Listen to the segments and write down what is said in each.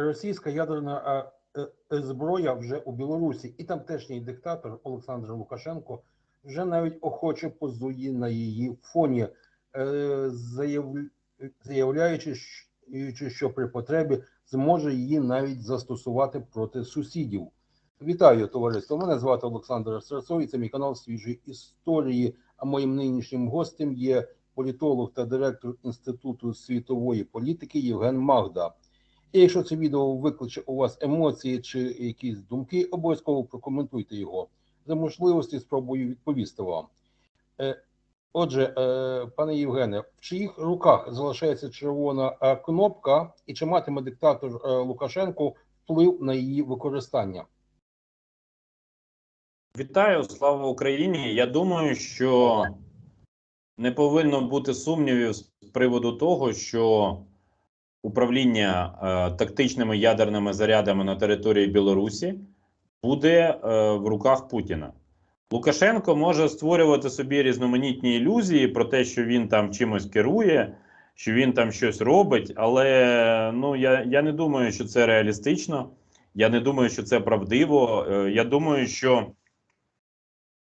російська ядерна е, е, зброя вже у Білорусі, і тамтешній диктатор Олександр Лукашенко вже навіть охоче позує на її фоні, е, заявляючи, що- при потребі зможе її навіть застосувати проти сусідів. Вітаю, товариство. Мене звати Олександр Серцов, і це мій канал свіжі історії. А моїм нинішнім гостем є політолог та директор Інституту світової політики Євген Магда. І якщо це відео викличе у вас емоції чи якісь думки, обов'язково прокоментуйте його. За можливості спробую відповісти вам. Е, Отже, е, пане Євгене, в чиїх руках залишається червона е, кнопка, і чи матиме диктатор Лукашенко вплив на її використання? Вітаю, слава Україні. Я думаю, що не повинно бути сумнівів з приводу того, що управління е, тактичними ядерними зарядами на території Білорусі буде е, в руках Путіна. Лукашенко може створювати собі різноманітні ілюзії про те, що він там чимось керує, що він там щось робить, але ну я, я не думаю, що це реалістично. Я не думаю, що це правдиво. Е, Я думаю, що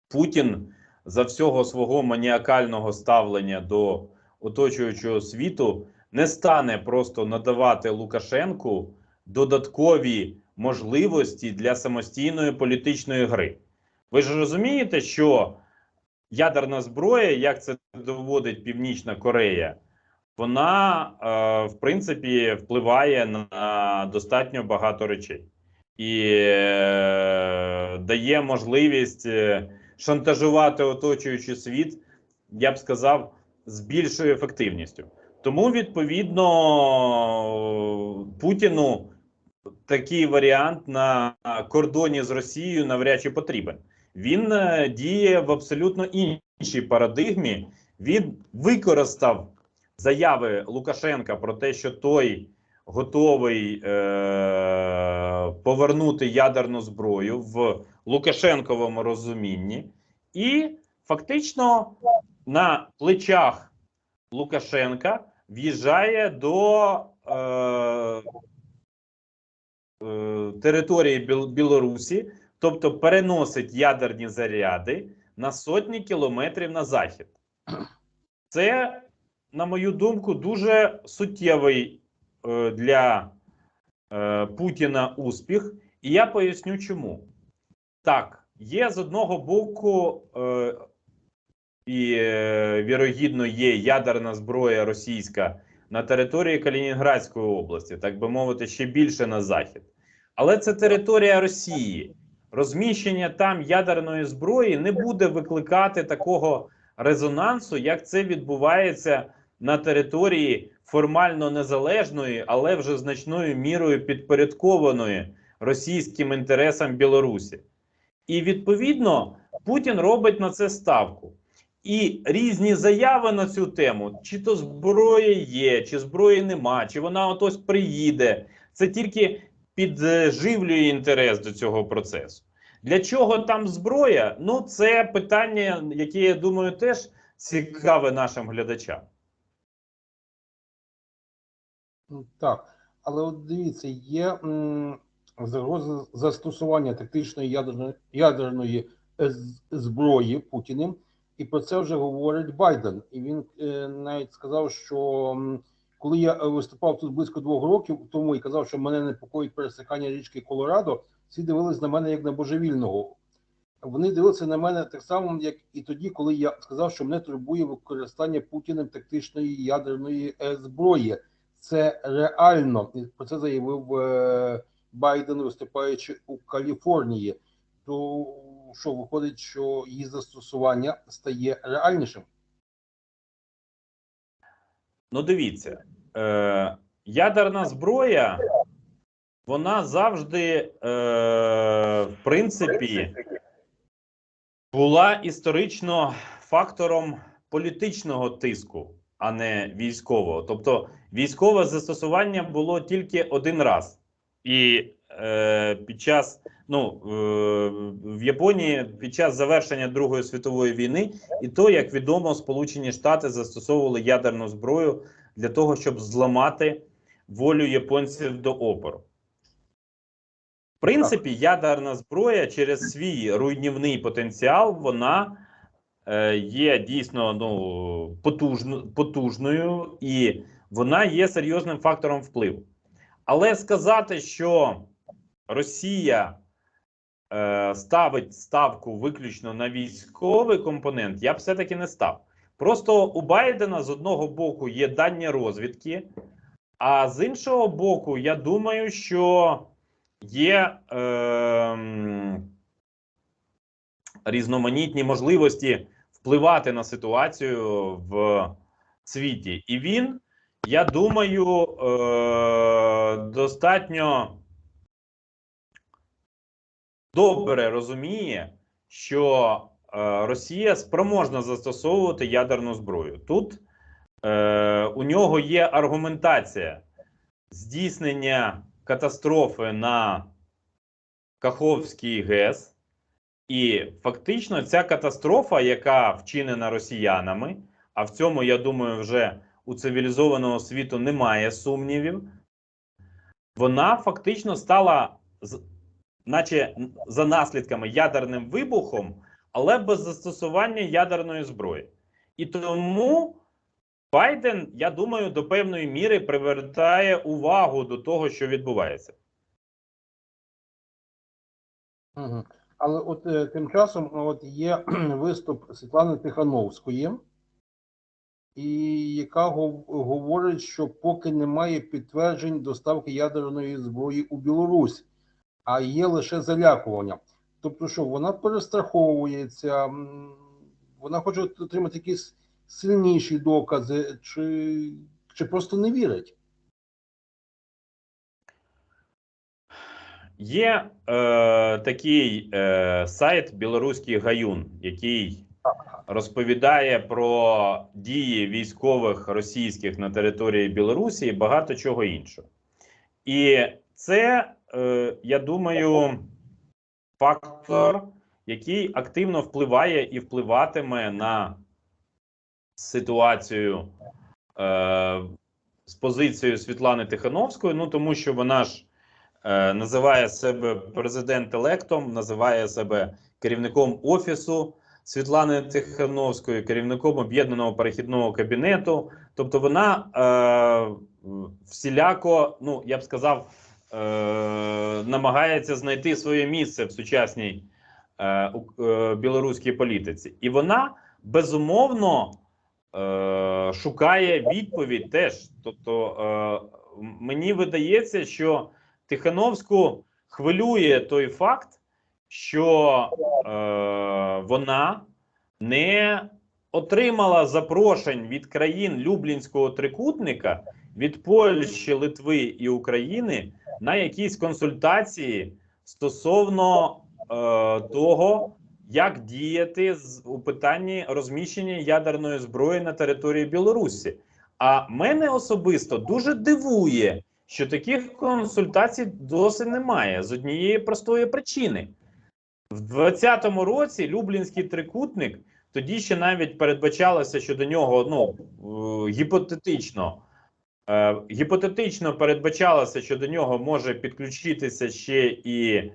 Путін за всього свого маніакального ставлення до оточуючого світу не стане просто надавати Лукашенку додаткові можливості для самостійної політичної гри. Ви ж розумієте, що ядерна зброя, як це доводить Північна Корея, вона е, в принципі впливає на достатньо багато речей і е, дає можливість. е, шантажувати оточуючий світ, я б сказав, з більшою ефективністю. Тому, відповідно, Путіну такий варіант на кордоні з Росією навряд чи потрібен. Він е, діє в абсолютно іншій парадигмі. Він використав заяви Лукашенка про те, що той готовий е- повернути ядерну зброю в Лукашенковому розумінні, і фактично на плечах Лукашенка в'їжджає до е, е, території Біл Білорусі, тобто переносить ядерні заряди на сотні кілометрів на захід. Це, на мою думку, дуже суттєвий е, для е, Путіна успіх, і я поясню чому. Так, є з одного боку, е, і е, вірогідно є ядерна зброя російська на території Калінінградської області, так би мовити, ще більше на захід. Але це територія Росії. Розміщення там ядерної зброї не буде викликати такого резонансу, як це відбувається на території формально незалежної, але вже значною мірою підпорядкованої російським інтересам Білорусі. І відповідно Путін робить на це ставку. І різні заяви на цю тему: чи то зброя є, чи зброї нема, чи вона отось приїде. Це тільки підживлює інтерес до цього процесу. Для чого там зброя? Ну, це питання, яке я думаю, теж цікаве нашим глядачам. Так, але от дивіться, є м, загроза застосування тактичної ядерної, ядерної зброї Путіним, і про це вже говорить Байден. І він е, навіть сказав, що коли я е, виступав тут близько двох років тому і казав, що мене непокоїть пересикання річки Колорадо, всі дивились на мене як на божевільного. Вони дивилися на мене так само, як і тоді, коли я сказав, що мене турбує використання Путіним тактичної ядерної е, зброї це реально. І Про це заявив е, Байден, виступаючи у Каліфорнії. То що виходить, що її застосування стає реальнішим? Ну, дивіться, е, ядерна зброя, вона завжди, е, в принципі, була історично фактором політичного тиску, а не військового. Тобто, військове застосування було тільки один раз. І під час ну, е, в Японії під час завершення Другої світової війни, і то, як відомо, Сполучені Штати застосовували ядерну зброю для того, щоб зламати волю японців до опору. В принципі, ядерна зброя через свій руйнівний потенціал, вона е, є дійсно ну, потужно, потужною і вона є серйозним фактором впливу. Але сказати, що Росія е, ставить ставку виключно на військовий компонент, я б все-таки не став. Просто у Байдена з одного боку є дані розвідки, а з іншого боку, я думаю, що є е, різноманітні можливості впливати на ситуацію в світі. І він, я думаю, е, достатньо добре розуміє, що е, Росія спроможна застосовувати ядерну зброю. Тут е, у нього є аргументація здійснення катастрофи на Каховській ГЕС, і фактично ця катастрофа, яка вчинена росіянами, а в цьому, я думаю, вже у цивілізованого світу немає сумнівів, вона фактично стала, наче за наслідками ядерним вибухом, але без застосування ядерної зброї. І тому Байден, я думаю, до певної міри привертає увагу до того, що відбувається. Але от е, тим часом ну, от є виступ Світлани Тихановської, і яка гов- говорить, що поки немає підтверджень доставки ядерної зброї у Білорусь, а є лише залякування. Тобто, що вона перестраховується, вона хоче отримати якісь сильніші докази, чи, чи просто не вірить. Є е, такий е, сайт Білоруський Гаюн, який розповідає про дії військових російських на території Білорусі і багато чого іншого. І це, я думаю, фактор, який активно впливає і впливатиме на ситуацію е, з позицією Світлани Тихановської, ну тому що вона ж е, називає себе президент-електом, називає себе керівником офісу Світлани Тихановської, керівником об'єднаного перехідного кабінету. Тобто вона е, всіляко, ну я б сказав, е, намагається знайти своє місце в сучасній е, е, білоруській політиці, і вона безумовно шукає відповідь теж. Тобто, мені видається, що Тихановську хвилює той факт, що вона не отримала запрошень від країн Люблінського трикутника від Польщі, Литви і України на якісь консультації стосовно е, того, як діяти з, у питанні розміщення ядерної зброї на території Білорусі. А мене особисто дуже дивує, що таких консультацій досі немає з однієї простої причини. В 2020 році Люблінський трикутник тоді ще навіть передбачалося, що до нього ну е, гіпотетично. Е, гіпотетично передбачалося, що до нього може підключитися ще і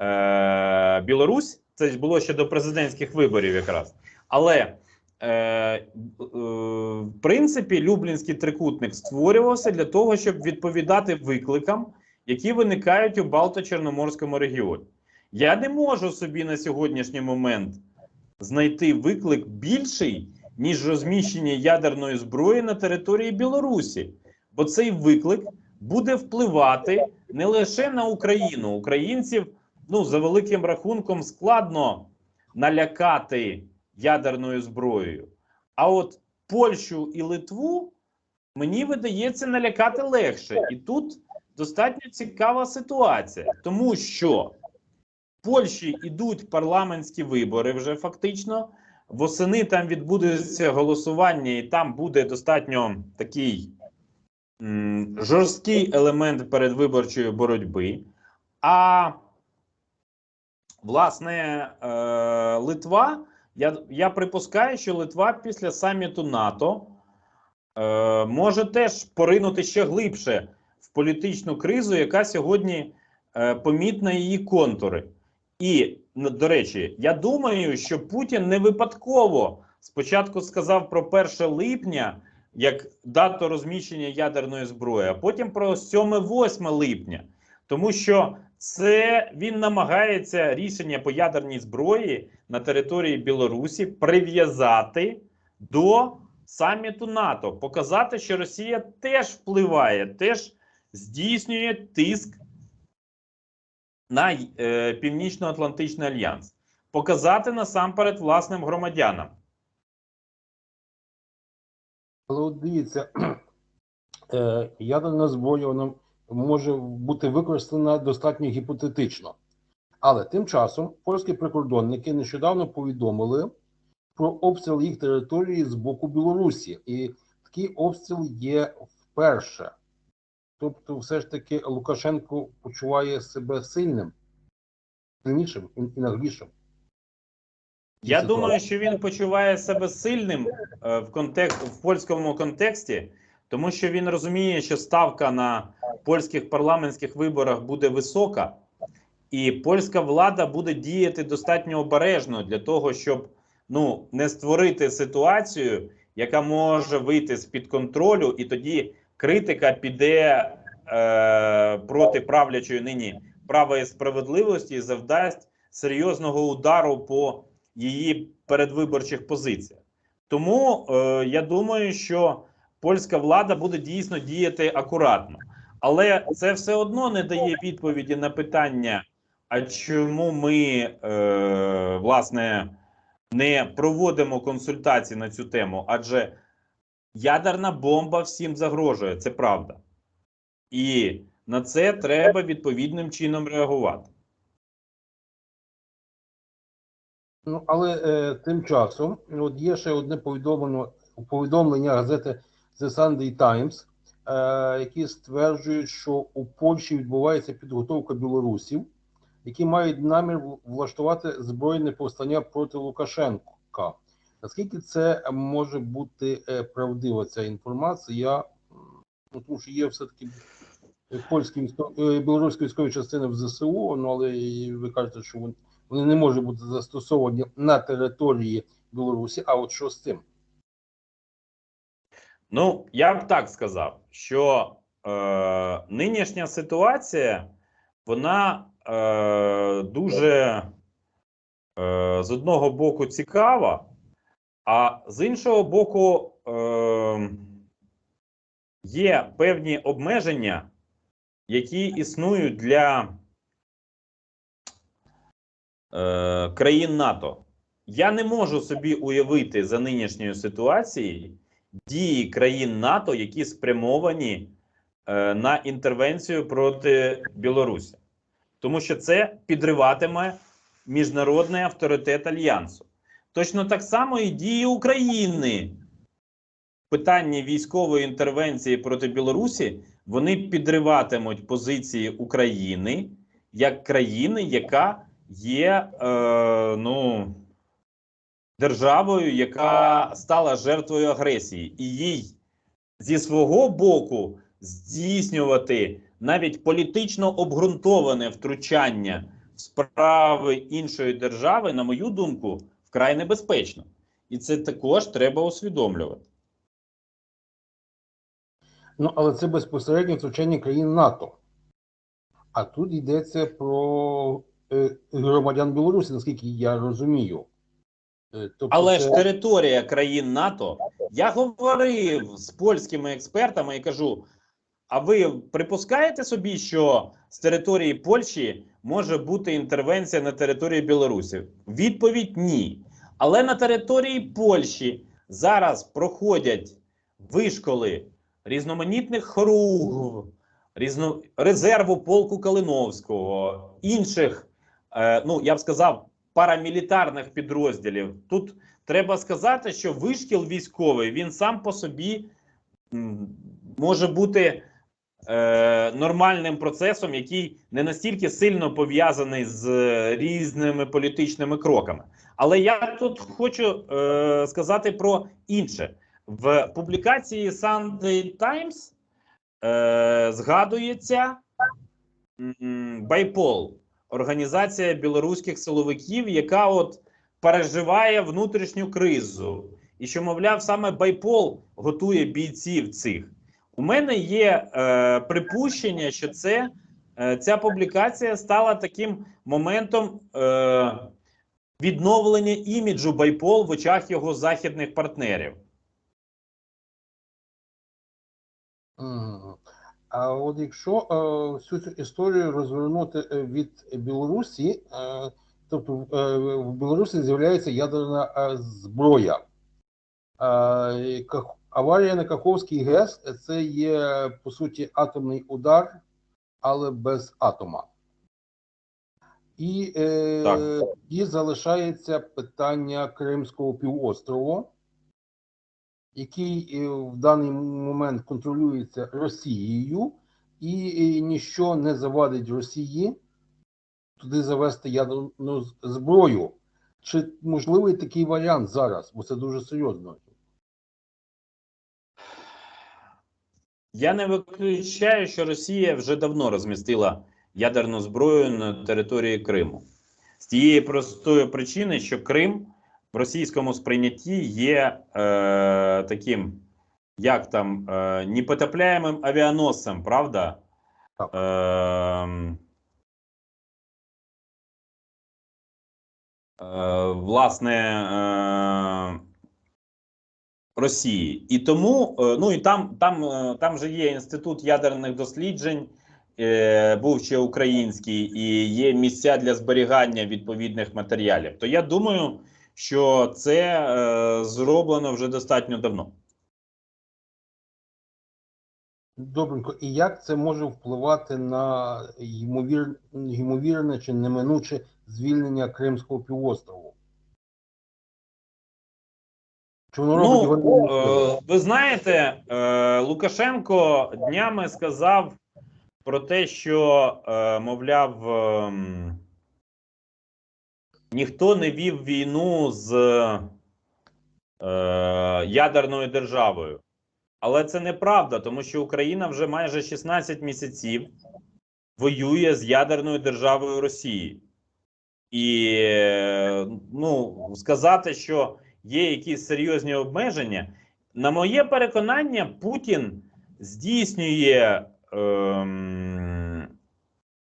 е, Білорусь. Це було ще до президентських виборів, якраз. Але е, е, в принципі Люблінський трикутник створювався для того, щоб відповідати викликам, які виникають у Балто-Чорноморському регіоні. Я не можу собі на сьогоднішній момент знайти виклик більший, ніж розміщення ядерної зброї на території Білорусі, бо цей виклик буде впливати не лише на Україну. Українців, ну за великим рахунком, складно налякати ядерною зброєю. А от Польщу і Литву мені видається налякати легше. І тут достатньо цікава ситуація, тому що в Польщі йдуть парламентські вибори вже фактично. Восени там відбудеться голосування, і там буде достатньо такий м, жорсткий елемент передвиборчої боротьби. А власне е, Литва, я, я припускаю, що Литва після саміту НАТО е, може теж поринути ще глибше в політичну кризу, яка сьогодні е, помітно її контури. І, ну, до речі, я думаю, що Путін не випадково спочатку сказав про 1 липня як дату розміщення ядерної зброї, а потім про 7-8 липня. Тому що це він намагається рішення по ядерній зброї на території Білорусі прив'язати до саміту НАТО, показати, що Росія теж впливає, теж здійснює тиск на е, Північно-Атлантичний альянс, показати насамперед власним громадянам. Але от дивіться, е, ядерна зброя може бути використана достатньо гіпотетично. Але тим часом польські прикордонники нещодавно повідомили про обстріл їх території з боку Білорусі. І такий обстріл є вперше. Тобто, все ж таки Лукашенко почуває себе сильним, сильнішим і наглішим. Я думаю, що він почуває себе сильним е, в контекст в польському контексті, тому що він розуміє, що ставка на польських парламентських виборах буде висока, і польська влада буде діяти достатньо обережно для того, щоб ну не створити ситуацію, яка може вийти з під контролю, і тоді критика піде е, проти правлячої нині правої справедливості і завдасть серйозного удару по її передвиборчих позиціях. Тому е, я думаю, що польська влада буде дійсно діяти акуратно, але це все одно не дає відповіді на питання, а чому ми е, власне не проводимо консультації на цю тему, адже ядерна бомба всім загрожує, це правда. І на це треба відповідним чином реагувати. Ну, але е, тим часом от є ще одне повідомлення, повідомлення газети The Sunday Times, е, які стверджують, що у Польщі відбувається підготовка білорусів, які мають намір влаштувати збройне повстання проти Лукашенка. Наскільки це може бути е, правдива ця інформація? Ну, тому що є все-таки польські військо- е, білоруські військові частини в ЗСУ, ну але ви кажете, що вони вони не можуть бути застосовані на території Білорусі. А от що з цим? Ну, я б так сказав, що е, нинішня ситуація, вона е, дуже е, з одного боку цікава, а з іншого боку, е, є певні обмеження, які існують для е, країн НАТО. Я не можу собі уявити за нинішньою ситуацією дії країн НАТО, які спрямовані е, на інтервенцію проти Білорусі, тому що це підриватиме міжнародний авторитет альянсу. Точно так само і дії України. В питанні військової інтервенції проти Білорусі вони підриватимуть позиції України як країни, яка є е, ну державою, яка стала жертвою агресії, і їй зі свого боку здійснювати навіть політично обґрунтоване втручання в справи іншої держави, на мою думку, вкрай небезпечно. І це також треба усвідомлювати. Ну, але це безпосередньо втручання країн НАТО. А тут йдеться про е, громадян Білорусі, наскільки я розумію. Е, тобто Але це- ж територія країн НАТО, я говорив з польськими експертами і кажу: а ви припускаєте собі, що з території Польщі може бути інтервенція на території Білорусі? Відповідь ні. Але на території Польщі зараз проходять вишколи різноманітних хоругв, різно... резерву полку Калиновського, інших, е, ну я б сказав, парамілітарних підрозділів. Тут треба сказати, що вишкіл військовий він сам по собі може бути е, нормальним процесом, який не настільки сильно пов'язаний з е, різними політичними кроками. Але я тут хочу е, сказати про інше. В публікації Sunday Times е, згадується Байпол, організація білоруських силовиків, яка от переживає внутрішню кризу. І що, мовляв, саме Байпол готує бійців цих. У мене є е, припущення, що це, е, ця публікація стала таким моментом е, відновлення іміджу Байпол в очах його західних партнерів. А от якщо е, всю цю історію розвернути е, від Білорусі, е, тобто е, в Білорусі з'являється ядерна е, зброя. Е, аварія на Каховській ГЕС це є по суті атомний удар, але без атома. І е, тоді залишається питання Кримського півострову, який е, в даний момент контролюється Росією, і, і ніщо не завадить Росії туди завести ядерну зброю. Чи можливий такий варіант зараз? Бо це дуже серйозно. Я не виключаю, що Росія вже давно розмістила ядерну зброю на території Криму. З тієї простої причини, що Крим в російському сприйнятті є е, таким, як там, е, непотопляємим авіаносцем, правда? Так. Е, е, власне, е, Росії. І тому, е, ну і там, там, е, там же є інститут ядерних досліджень, е, був ще український, і є місця для зберігання відповідних матеріалів. То я думаю, що це е, зроблено вже достатньо давно. Добренько, і як це може впливати на ймовір... ймовірне чи неминуче звільнення Кримського півострову? Чи воно робить його Ну, ви знаєте, е, Лукашенко днями сказав про те, що, е, мовляв, ем, ніхто не вів війну з ядерною державою. Але це неправда, тому що Україна вже майже 16 місяців воює з ядерною державою Росії. І ну, сказати, що є якісь серйозні обмеження, на моє переконання, Путін здійснює ем,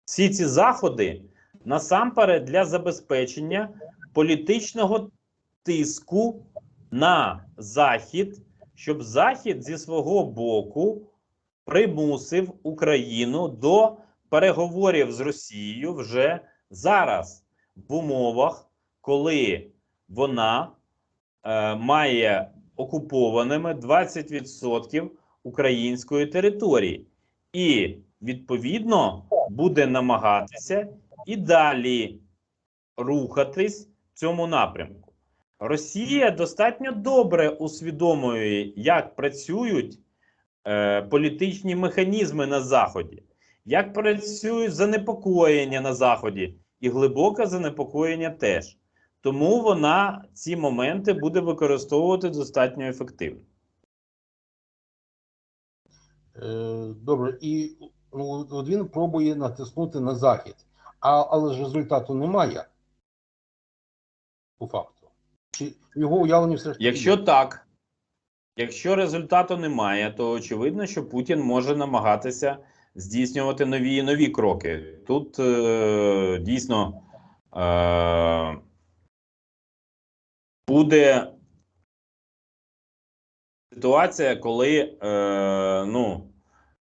всі ці заходи насамперед для забезпечення політичного тиску на Захід, щоб Захід зі свого боку примусив Україну до переговорів з Росією вже зараз, в умовах, коли вона е, має окупованими 20% української території, і відповідно буде намагатися і далі рухатись в цьому напрямку. Росія достатньо добре усвідомлює, як працюють е, політичні механізми на Заході, як працюють занепокоєння на Заході, і глибоке занепокоєння теж. Тому вона ці моменти буде використовувати достатньо ефективно. Е, Добре, і ну, от він пробує натиснути на захід, а, але ж результату немає. По факту. Чи його уявлення все ж таки Якщо є? так, якщо результату немає, то очевидно, що Путін може намагатися здійснювати нові і нові кроки. Тут е, дійсно е, буде ситуація, коли е, ну,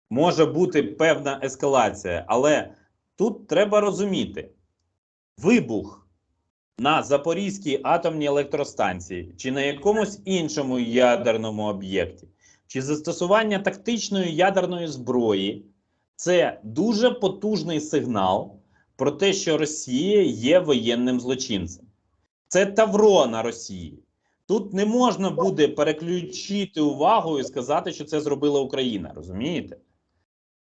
може бути певна ескалація, але тут треба розуміти, вибух на Запорізькій атомній електростанції чи на якомусь іншому ядерному об'єкті, чи застосування тактичної ядерної зброї це дуже потужний сигнал про те, що Росія є воєнним злочинцем. Це тавро на Росії. Тут не можна буде переключити увагу і сказати, що це зробила Україна. Розумієте?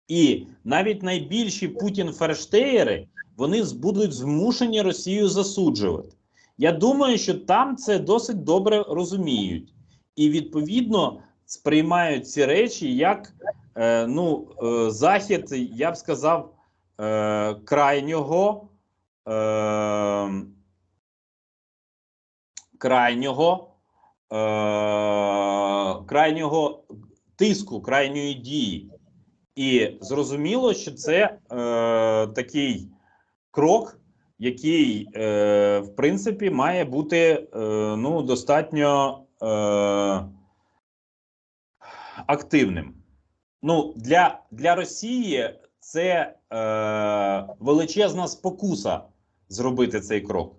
І навіть найбільші Путін ферштеєри вони будуть змушені Росію засуджувати. Я думаю, що там це досить добре розуміють, і відповідно сприймають ці речі як е, ну, е, захід, я б сказав, е, крайнього, е, крайнього, е, крайнього тиску, крайньої дії. І зрозуміло, що це е, такий крок, який, е, в принципі, має бути е, ну, достатньо е, активним. Ну, для, для Росії це е, величезна спокуса зробити цей крок.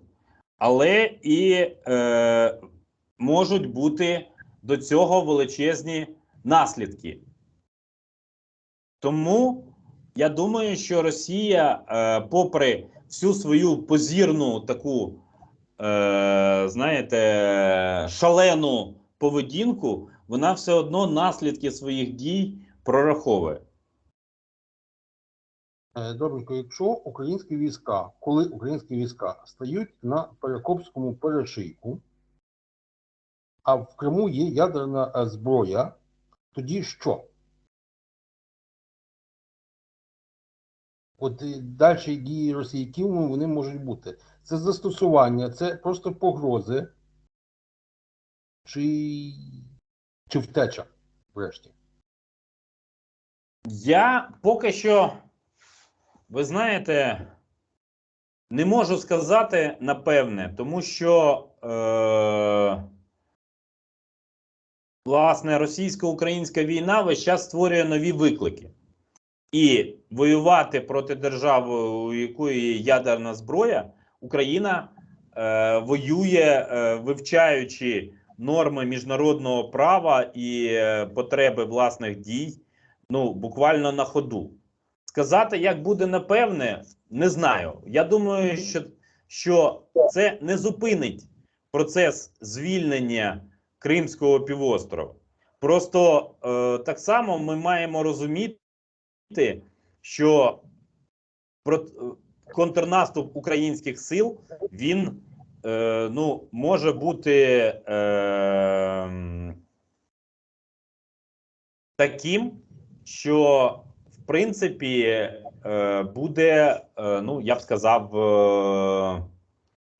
Але і е, можуть бути до цього величезні наслідки. Тому я думаю, що Росія, е, попри всю свою позірну таку, е, знаєте, шалену поведінку, вона все одно наслідки своїх дій прораховує. Е, Добренько, якщо українські війська, коли українські війська стають на Перекопському перешийку, а в Криму є ядерна е, зброя, тоді що? От далі дії Росії Києвом вони можуть бути. Це застосування, це просто погрози, чи, чи втеча, врешті. Я поки що, ви знаєте, не можу сказати напевне, тому що е, власне російсько-українська війна весь час створює нові виклики. І воювати проти держави, у якої є ядерна зброя, Україна е, воює, е, вивчаючи норми міжнародного права і е, потреби власних дій ну, буквально на ходу. Сказати, як буде напевне, не знаю. Я думаю, що, що це не зупинить процес звільнення Кримського півострова. Просто е, так само ми маємо розуміти, що про, е, контрнаступ українських сил він е, ну, може бути е, таким, що принципі е, буде, е, ну я б сказав, е,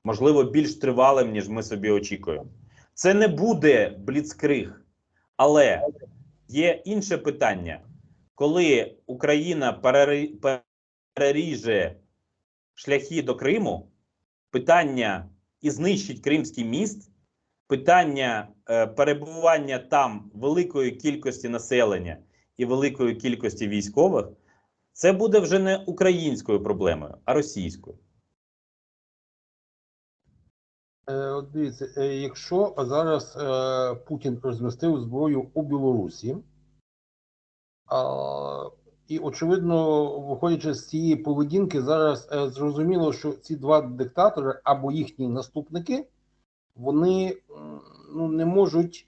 можливо, більш тривалим, ніж ми собі очікуємо. Це не буде бліцкриг, але є інше питання, коли Україна переріже шляхи до Криму, питання і знищить Кримський міст, питання перебування там великої кількості населення і великої кількості військових, це буде вже не українською проблемою, а російською. Е, От дивіться, е, якщо зараз е, Путін розмістив зброю у Білорусі, і очевидно, виходячи з цієї поведінки, зараз зрозуміло, що ці два диктатори або їхні наступники, вони ну, не можуть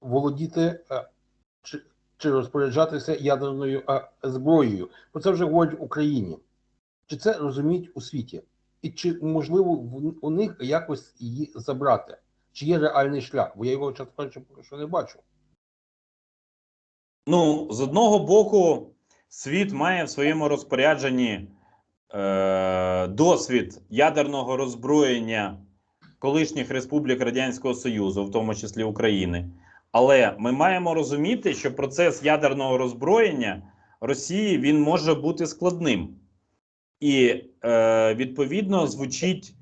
володіти чи, розпоряджатися ядерною зброєю. Про це вже говорять в Україні. Чи це розуміють у світі? І чи можливо у них якось її забрати? Чи є реальний шлях? Бо я його чесно кажучи, поки що не бачу. Ну, з одного боку, світ має в своєму розпорядженні е, досвід ядерного роззброєння колишніх республік Радянського Союзу, в тому числі України. Але ми маємо розуміти, що процес ядерного роззброєння Росії він може бути складним. І е, відповідно звучить.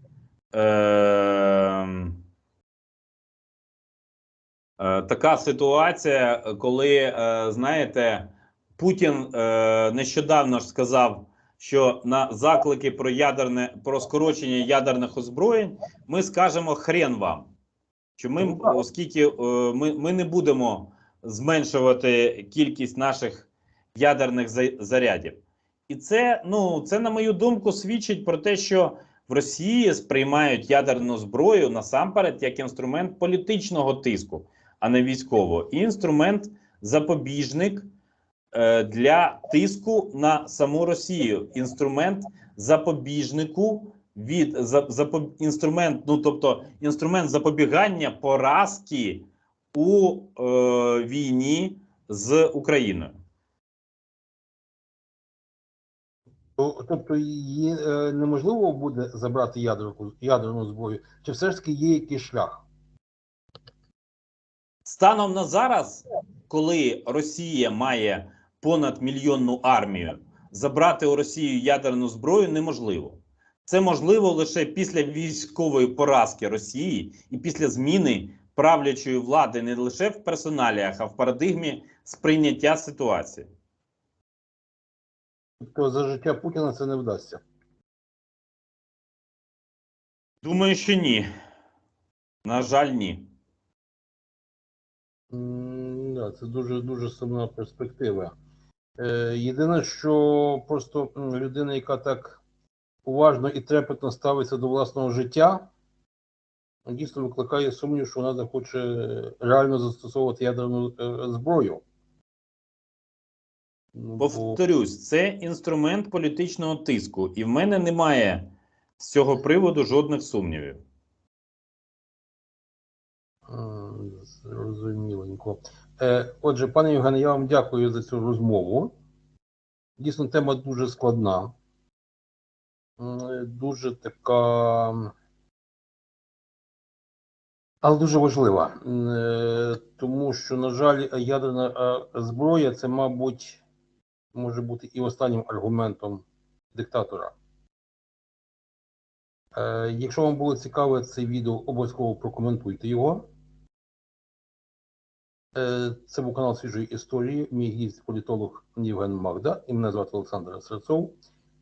Е, Е, така ситуація, коли е, знаєте, Путін е, нещодавно ж сказав, що на заклики про ядерне про скорочення ядерних озброєнь ми скажемо хрен вам. Що ми, Ну, оскільки е, ми, ми не будемо зменшувати кількість наших ядерних зарядів. І це, ну, це, на мою думку, свідчить про те, що в Росії сприймають ядерну зброю насамперед як інструмент політичного тиску, а не військового, і інструмент запобіжник е, для тиску на саму Росію. Інструмент запобіжнику від за, запоб, інструмент, ну тобто інструмент запобігання поразки у е, війні з Україною. Тобто її е, неможливо буде забрати ядерку, ядерну зброю, чи все ж таки є якийсь шлях? Станом на зараз, коли Росія має понад мільйонну армію, забрати у Росію ядерну зброю неможливо. Це можливо лише після військової поразки Росії і після зміни правлячої влади не лише в персоналіях, а в парадигмі сприйняття ситуації. Тобто за життя Путіна це не вдасться. Думаю, що ні. На жаль, ні. Да, це дуже дуже сумна перспектива. Е, єдине, що просто людина, яка так уважно і трепетно ставиться до власного життя, ну, дійсно викликає сумнів, що вона захоче реально застосовувати ядерну е, зброю. Ну, Повторюсь, це інструмент політичного тиску, і в мене немає з цього приводу жодних сумнівів. Зрозуміленько. Е, Отже, пане Євгене, я вам дякую за цю розмову. Дійсно, тема дуже складна, дуже така, але дуже важлива. Е, Тому що, на жаль, ядерна е, зброя це, мабуть, може бути і останнім аргументом диктатора. Е, Якщо вам було цікаве це відео, обов'язково прокоментуйте його. Це був канал свіжої історії. Мій гість політолог Євген Магда. І мене звати Олександр Серцов.